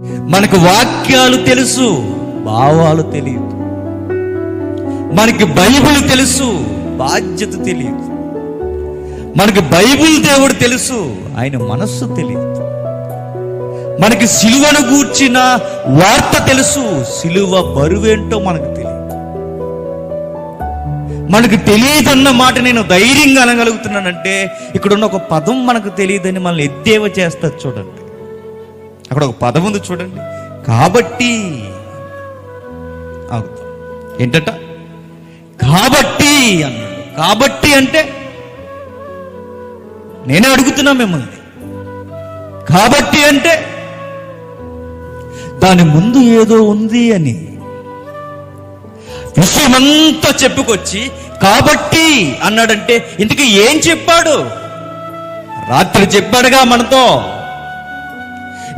మనకు వాక్యాలు తెలుసు భావాలు తెలియదు. మనకి బైబిల్ తెలుసు బాధ్యత తెలియదు. మనకి బైబిల్ దేవుడు తెలుసు ఆయన మనస్సు తెలియదు. మనకి సిలువను గూర్చిన వార్త తెలుసు సిలువ బరువేంటో మనకు తెలియదు. మనకు తెలియదన్న మాట నేను ధైర్యంగా అనగలుగుతున్నానంటే ఇక్కడున్న ఒక పదం మనకు తెలియదని మనల్ని ఎద్దేవ చేస్తా చూడండి. అక్కడ ఒక పదం ఉంది చూడండి. కాబట్టి ఆగుతాం. ఏంటట? కాబట్టి అన్నాడు. కాబట్టి అంటే నేనే అడుగుతున్నా మిమ్మల్ని. కాబట్టి అంటే దాని ముందు ఏదో ఉంది అని. విషయమంతా చెప్పుకొచ్చి కాబట్టి అన్నాడంటే ఇంతకీ ఏం చెప్పాడు? రాత్రి చెప్పాడుగా మనతో.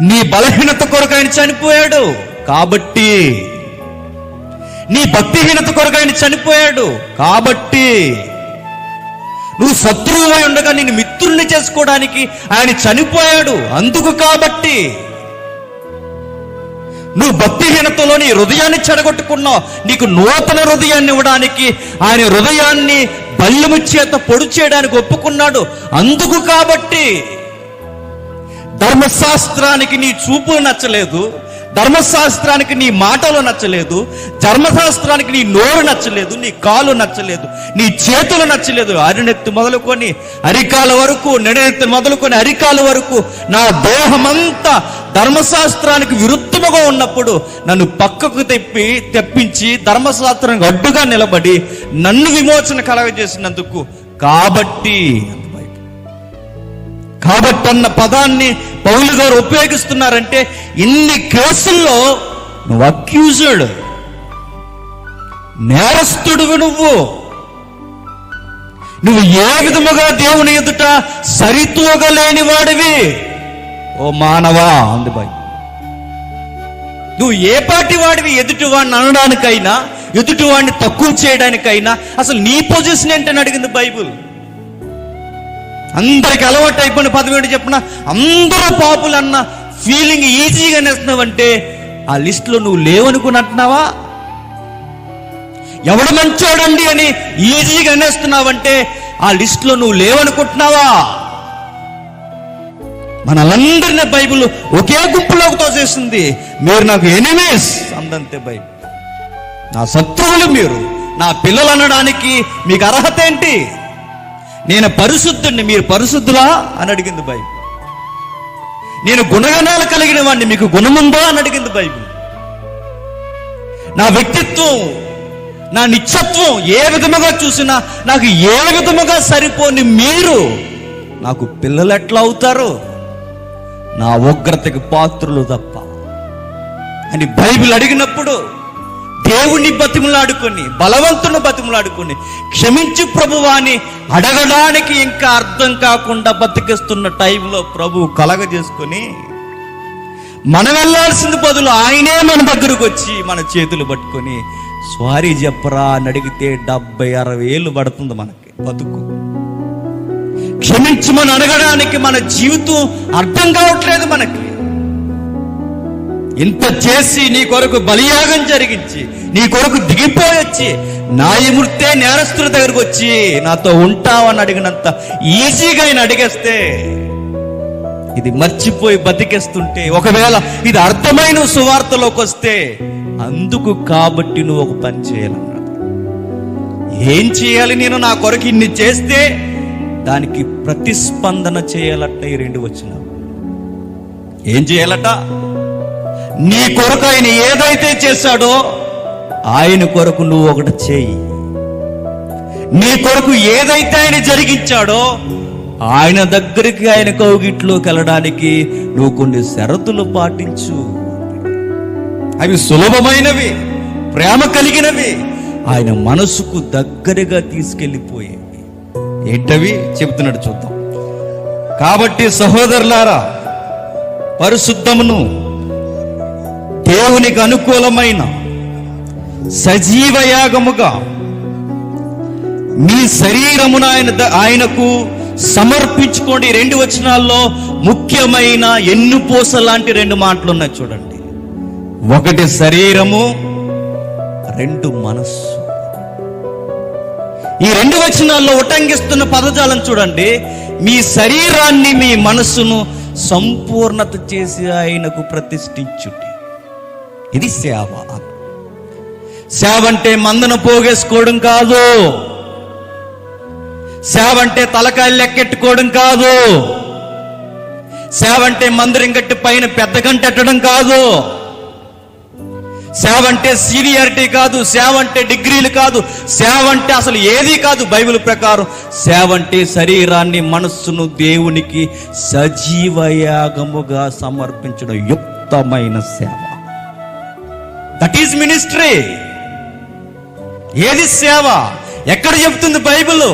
నీ బలహీనత కొరకు ఆయన చనిపోయాడు. కాబట్టి నీ భక్తిహీనత కొరకు ఆయన చనిపోయాడు. కాబట్టి నువ్వు శత్రువువై ఉండగా నేను మిత్రుల్ని చేసుకోవడానికి ఆయన చనిపోయాడు. అందుకు కాబట్టి నువ్వు భక్తిహీనతలో నీ హృదయాన్ని చెడగొట్టుకున్నావు. నీకు నూతన హృదయాన్ని ఇవ్వడానికి ఆయన హృదయాన్ని బల్లెము చేత పొడి చేయడానికి ఒప్పుకున్నాడు. అందుకు కాబట్టి ధర్మశాస్త్రానికి నీ చూపులు నచ్చలేదు ధర్మశాస్త్రానికి నీ మాటలు నచ్చలేదు ధర్మశాస్త్రానికి నీ నోరు నచ్చలేదు నీ కాలు నచ్చలేదు నీ చేతులు నచ్చలేదు. అరినెత్తి మొదలుకొని అరికాల వరకు నెడనెత్తి మొదలుకొని అరికాల వరకు నా దేహమంతా ధర్మశాస్త్రానికి విరుద్ధముగా ఉన్నప్పుడు నన్ను పక్కకు తెప్పి తెప్పించి ధర్మశాస్త్రానికి అడ్డుగా నిలబడి నన్ను విమోచన కలగజేసినందుకు. కాబట్టి కాబట్టి అన్న పదాన్ని పౌలు గారు ఉపయోగిస్తున్నారంటే ఇన్ని కేసుల్లో నువ్వు అక్యూజుడ్ నేరస్తుడువి నువ్వు. నువ్వు ఏ విధముగా దేవుని ఎదుట సరితూగలేని వాడివి ఓ మానవా అంది బాయ్. నువ్వు ఏ పాటి వాడివి? ఎదుటి వాడిని అనడానికైనా ఎదుటి వాడిని తక్కువ చేయడానికైనా. అసలు నీ పొజిషన్ ఏంటని అడిగింది బైబుల్? అందరికి అలవాటు అయిపోయిన పదవి ఏంటి చెప్పిన? అందరూ పాపులు అన్న ఫీలింగ్ ఈజీగా నేస్తున్నావంటే ఆ లిస్టులో నువ్వు లేవనుకున్నట్టున్నావా? ఎవడు మంచోడండి అని ఈజీగా అనేస్తున్నావంటే ఆ లిస్టులో నువ్వు లేవనుకుంటున్నావా? మనలందరినీ బైబిల్ ఒకే గుంపులోకి తోసేసింది. మీరు నాకు ఎనిమీస్ అందంతే బైబిల్. నా శత్రువులు మీరు. నా పిల్లలు అనడానికి మీకు అర్హత ఏంటి? నేను పరిశుద్ధుణ్ణి మీరు పరిశుద్ధులా? అని అడిగింది బైబిల్. నేను గుణగణాలు కలిగిన వాడిని మీకు గుణముందా? అని అడిగింది బైబిల్. నా వ్యక్తిత్వం నా నిత్యత్వం ఏ విధముగా చూసినా నాకు ఏ విధముగా సరిపోని మీరు నాకు పిల్లలు ఎట్లా అవుతారు నా ఉగ్రతకి పాత్రులు తప్ప. అని బైబిల్ అడిగినప్పుడు దేవుని బతిములాడుకొని బలవంతుని బతిములాడుకొని క్షమించు ప్రభువాని అడగడానికి ఇంకా అర్థం కాకుండా బతికిస్తున్న టైంలో ప్రభు కలగజేసుకొని మనం వెళ్ళాల్సింది బదులు ఆయనే మన దగ్గరకు వచ్చి మన చేతులు పట్టుకొని స్వారీ చెప్పరా అని అడిగితే డెబ్బై అరవై ఏళ్ళు పడుతుంది మనకి బతుకు. క్షమించమని అడగడానికి మన జీవితం అర్థం కావట్లేదు మనకి. ఇంత చేసి నీ కొరకు బలియాగం జరిగించి నీ కొరకు దిగిపోయొచ్చి న్యాయమూర్తే నేరస్తుల దగ్గరకు వచ్చి నాతో ఉంటావని అడిగినంత ఈజీగా ఆయన అడిగేస్తే ఇది మర్చిపోయి బతికేస్తుంటే ఒకవేళ ఇది అర్థమైన సువార్తలోకి వస్తే అందుకు కాబట్టి నువ్వు ఒక పని చేయాలన్నాడు ఏం చేయాలి నేను నా కొరకు ఇన్ని చేస్తే దానికి ప్రతిస్పందన చేయాలట ఈ రెండు వచ్చిన ఏం చేయాలట? నీ కొరకు ఆయన ఏదైతే చేశాడో ఆయన కొరకు నువ్వు ఒకటి చేయి. నీ కొరకు ఏదైతే ఆయన జరిగించాడో ఆయన దగ్గరికి ఆయన కౌగిట్లోకి వెళ్ళడానికి నువ్వు కొన్ని షరతులు పాటించు. అవి సులభమైనవి ప్రేమ కలిగినవి ఆయన మనసుకు దగ్గరగా తీసుకెళ్ళిపోయేవి. ఏంటవి? చెబుతున్నాడు చూద్దాం. కాబట్టి సహోదరులారా పరిశుద్ధమును దేవునికి అనుకూలమైన సజీవ యాగముగా మీ శరీరమును ఆయన ఆయనకు సమర్పించుకోండి. రెండు వచనాల్లో ముఖ్యమైన ఎన్నుపూస లాంటి రెండు మాటలు ఉన్నాయి చూడండి. ఒకటి శరీరము రెండు మనస్సు. ఈ రెండు వచనాల్లో ఉటంకిస్తున్న పదజాలం చూడండి. మీ శరీరాన్ని మీ మనస్సును సంపూర్ణత చేసి ఆయనకు ప్రతిష్ఠించుట. ఇది సేవ. సేవ అంటే మందను పోగేసుకోవడం కాదు. సేవ అంటే తలకాయలు లెక్కెట్టుకోవడం కాదు. సేవ అంటే మందిరం గట్టి పైన పెద్ద గంటెట్టడం కాదు. సేవ అంటే సీనియారిటీ కాదు సేవ అంటే డిగ్రీలు కాదు సేవ అంటే అసలు ఏది కాదు బైబిల్ ప్రకారం. సేవ అంటే శరీరాన్ని మనస్సును దేవునికి సజీవయాగముగా సమర్పించడం యుక్తమైన సేవ. దట్ ఈజ్ మినిస్ట్రీ ఏది సేవ? ఎక్కడ చెప్తుంది బైబిల్?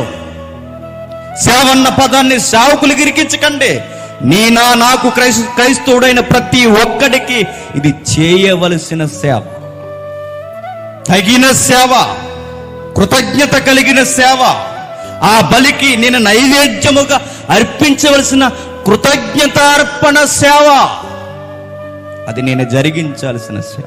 సేవ అన్న పదాన్ని సేవకులు గిరికించకండి. నీ నా నాకు క్రైస్ క్రైస్తవుడైన ప్రతి ఒక్కడికి ఇది చేయవలసిన సేవ. తగిన సేవ కృతజ్ఞత కలిగిన సేవ ఆ బలికి నేను నైవేద్యముగా అర్పించవలసిన కృతజ్ఞతార్పణ సేవ. అది నేను జరిగించాల్సిన సేవ.